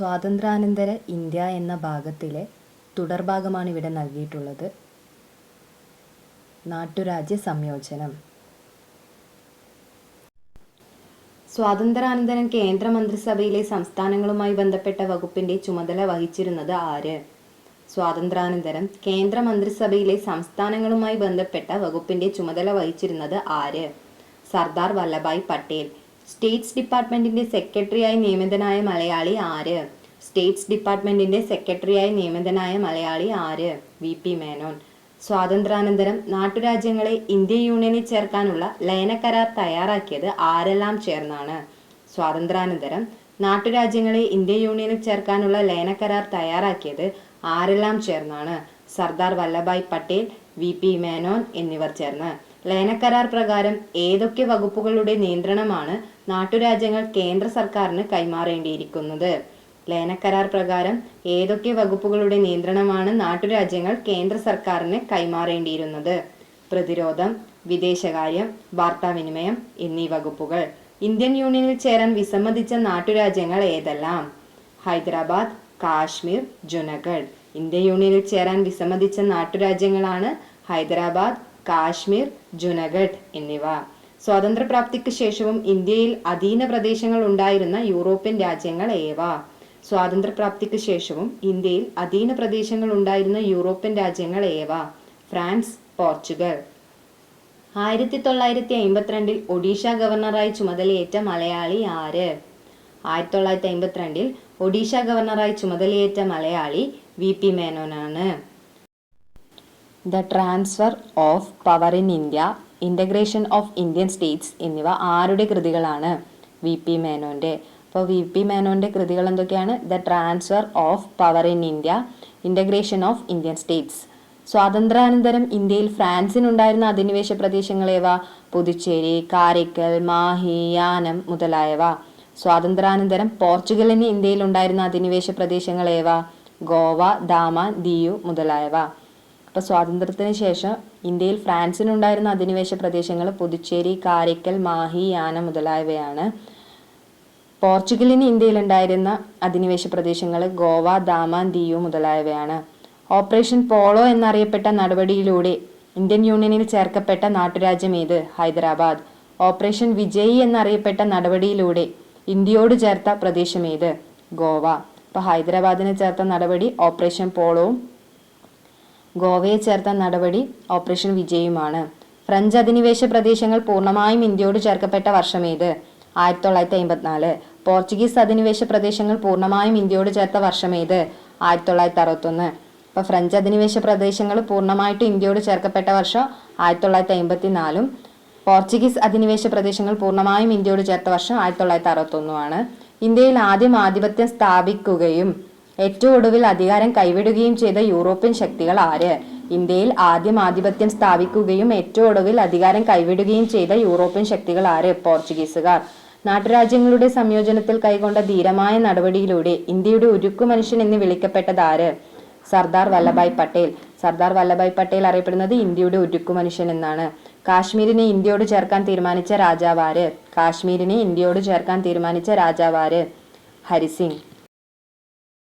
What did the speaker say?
സ്വാതന്ത്ര്യാനന്തര ഇന്ത്യ എന്ന ഭാഗത്തിലെ തുടർഭാഗമാണ് ഇവിടെ നൽകിയിട്ടുള്ളത്. നാട്ടുരാജ്യ സംയോജനം. സ്വാതന്ത്ര്യാനന്തരം കേന്ദ്രമന്ത്രിസഭയിലെ സംസ്ഥാനങ്ങളുമായി ബന്ധപ്പെട്ട വകുപ്പിന്റെ ചുമതല വഹിച്ചിരുന്നത് ആര്? സ്വാതന്ത്ര്യാനന്തരം കേന്ദ്രമന്ത്രിസഭയിലെ സംസ്ഥാനങ്ങളുമായി ബന്ധപ്പെട്ട വകുപ്പിന്റെ ചുമതല വഹിച്ചിരുന്നത് ആര്? സർദാർ വല്ലഭായ് പട്ടേൽ. സ്റ്റേറ്റ്സ് ഡിപ്പാർട്ട്മെന്റിന്റെ സെക്രട്ടറിയായി നിയമിതനായ മലയാളി ആര്? സ്റ്റേറ്റ്സ് ഡിപ്പാർട്ട്മെന്റിന്റെ സെക്രട്ടറിയായി നിയമിതനായ മലയാളി ആര്? വി. പി. മേനോൻ. സ്വാതന്ത്ര്യാനന്തരം നാട്ടുരാജ്യങ്ങളെ ഇന്ത്യ യൂണിയനിൽ ചേർക്കാനുള്ള ലയന കരാർ തയ്യാറാക്കിയത് ആരെല്ലാം ചേർന്നാണ്? സ്വാതന്ത്ര്യാനന്തരം നാട്ടുരാജ്യങ്ങളെ ഇന്ത്യ യൂണിയനിൽ ചേർക്കാനുള്ള ലയന കരാർ തയ്യാറാക്കിയത് ആരെല്ലാം ചേർന്നാണ്? സർദാർ വല്ലഭായ് പട്ടേൽ വി. പി. മേനോൻ എന്നിവർ ചേർന്ന്. ലയനക്കരാർ പ്രകാരം ഏതൊക്കെ വകുപ്പുകളുടെ നിയന്ത്രണമാണ് നാട്ടുരാജ്യങ്ങൾ കേന്ദ്ര സർക്കാരിന് കൈമാറേണ്ടിയിരിക്കുന്നത്? ലയനക്കരാർ പ്രകാരം ഏതൊക്കെ വകുപ്പുകളുടെ നിയന്ത്രണമാണ് നാട്ടുരാജ്യങ്ങൾ കേന്ദ്ര സർക്കാരിന് കൈമാറേണ്ടിയിരുന്നത്? പ്രതിരോധം വിദേശകാര്യം വാർത്താവിനിമയം എന്നീ വകുപ്പുകൾ. ഇന്ത്യൻ യൂണിയനിൽ ചേരാൻ വിസമ്മതിച്ച നാട്ടുരാജ്യങ്ങൾ ഏതെല്ലാം? ഹൈദരാബാദ് കാശ്മീർ ജുനഗഡ്. ഇന്ത്യൻ യൂണിയനിൽ ചേരാൻ വിസമ്മതിച്ച നാട്ടുരാജ്യങ്ങളാണ് ഹൈദരാബാദ് കാശ്മീർ ജുനഗഡ് എന്നിവ. സ്വാതന്ത്ര്യപ്രാപ്തിക്ക് ശേഷവും ഇന്ത്യയിൽ അധീന പ്രദേശങ്ങൾ ഉണ്ടായിരുന്ന യൂറോപ്യൻ രാജ്യങ്ങൾ ഏവ? സ്വാതന്ത്ര്യപ്രാപ്തിക്ക് ശേഷവും ഇന്ത്യയിൽ അധീന പ്രദേശങ്ങൾ ഉണ്ടായിരുന്ന യൂറോപ്യൻ രാജ്യങ്ങൾ ഏവ? France Portugal. ആയിരത്തി തൊള്ളായിരത്തി അമ്പത്തിരണ്ടിൽ ഒഡീഷ ഗവർണറായി ചുമതലയേറ്റ മലയാളി ആര്? ആയിരത്തി തൊള്ളായിരത്തി അമ്പത്തിരണ്ടിൽ ഒഡീഷ ഗവർണറായി ചുമതലയേറ്റ Malayali V P മേനോനാണ്. The transfer of power in India integration of Indian states എന്നിവ ആരുടെ കൃതികളാണ്? വി പി മേനോന്റെ അപ്പോൾ വി പി മേനോന്റെ കൃതികൾ എന്തൊക്കെയാണ്? The transfer of power in India integration of Indian states സ്വാതന്ത്ര്യാനന്തരം ഇന്ത്യയിൽ ഫ്രാൻസിനുണ്ടായിരുന്ന അധിനിവേശ പ്രദേശങ്ങളേവ പുതുച്ചേരി കാരയ്ക്കൽ മാഹി യാനം മുതലായവ. സ്വാതന്ത്ര്യാനന്തരം പോർച്ചുഗലിന് ഇന്ത്യയിൽ ഉണ്ടായിരുന്ന അധിനിവേശ പ്രദേശങ്ങളേവ ഗോവ ദാമ ദിയു മുതലായവ. അപ്പോൾ സ്വാതന്ത്ര്യത്തിന് ശേഷം ഇന്ത്യയിൽ ഫ്രാൻസിനുണ്ടായിരുന്ന അധിനിവേശ പ്രദേശങ്ങൾ പുതുച്ചേരി കാരയ്ക്കൽ മാഹി യാന മുതലായവയാണ്. പോർച്ചുഗലിന് ഇന്ത്യയിലുണ്ടായിരുന്ന അധിനിവേശ പ്രദേശങ്ങൾ ഗോവ ദാമാൻ ദിയു മുതലായവയാണ്. ഓപ്പറേഷൻ പോളോ എന്നറിയപ്പെട്ട നടപടിയിലൂടെ ഇന്ത്യൻ യൂണിയനിൽ ചേർക്കപ്പെട്ട നാട്ടുരാജ്യം ഏത്? ഹൈദരാബാദ്. ഓപ്പറേഷൻ വിജയി എന്നറിയപ്പെട്ട നടപടിയിലൂടെ ഇന്ത്യയോട് ചേർത്ത പ്രദേശം ഏത്? ഗോവ. അപ്പോൾ ഹൈദരാബാദിനെ ചേർത്ത നടപടി ഓപ്പറേഷൻ പോളോവും ഗോവയെ ചേർത്ത നടപടി ഓപ്പറേഷൻ വിജയുമാണ്. ഫ്രഞ്ച് അധിനിവേശ പ്രദേശങ്ങൾ പൂർണമായും ഇന്ത്യയോട് ചേർക്കപ്പെട്ട വർഷമേത്. ആയിരത്തി തൊള്ളായിരത്തി അമ്പത്തിനാല് പോർച്ചുഗീസ് അധിനിവേശ പ്രദേശങ്ങൾ പൂർണമായും ഇന്ത്യയോട് ചേർത്ത വർഷമേത്. ആയിരത്തി തൊള്ളായിരത്തി അറുപത്തൊന്ന് അപ്പോൾ ഫ്രഞ്ച് അധിനിവേശ പ്രദേശങ്ങൾ പൂർണമായിട്ട് ഇന്ത്യയോട് ചേർക്കപ്പെട്ട വർഷം ആയിരത്തി തൊള്ളായിരത്തി അമ്പത്തിനാലും പോർച്ചുഗീസ് അധിനിവേശ പ്രദേശങ്ങൾ പൂർണമായും ഇന്ത്യയോട് ചേർത്ത വർഷം ആയിരത്തി തൊള്ളായിരത്തി അറുപത്തൊന്നുമാണ് ഇന്ത്യയിൽ ആദ്യം ആധിപത്യം സ്ഥാപിക്കുകയും ഏറ്റവും ഒടുവിൽ അധികാരം കൈവിടുകയും ചെയ്ത യൂറോപ്യൻ ശക്തികൾ ആര്? ഇന്ത്യയിൽ ആദ്യം ആധിപത്യം സ്ഥാപിക്കുകയും ഏറ്റവും ഒടുവിൽ അധികാരം കൈവിടുകയും ചെയ്ത യൂറോപ്യൻ ശക്തികൾ ആര്? പോർച്ചുഗീസുകാർ. നാട്ടുരാജ്യങ്ങളുടെ സംയോജനത്തിൽ കൈകൊണ്ട ധീരമായ നടപടിയിലൂടെ ഇന്ത്യയുടെ ഉരുക്കു മനുഷ്യൻ എന്ന് വിളിക്കപ്പെട്ടത് ആര്? സർദാർ വല്ലഭായ് പട്ടേൽ. സർദാർ വല്ലഭായ് പട്ടേൽ അറിയപ്പെടുന്നത് ഇന്ത്യയുടെ ഉരുക്കു മനുഷ്യൻ എന്നാണ്. കാശ്മീരിനെ ഇന്ത്യയോട് ചേർക്കാൻ തീരുമാനിച്ച രാജാവാര് കാശ്മീരിനെ ഇന്ത്യയോട് ചേർക്കാൻ തീരുമാനിച്ച രാജാവാര് ഹരിസിംഗ്.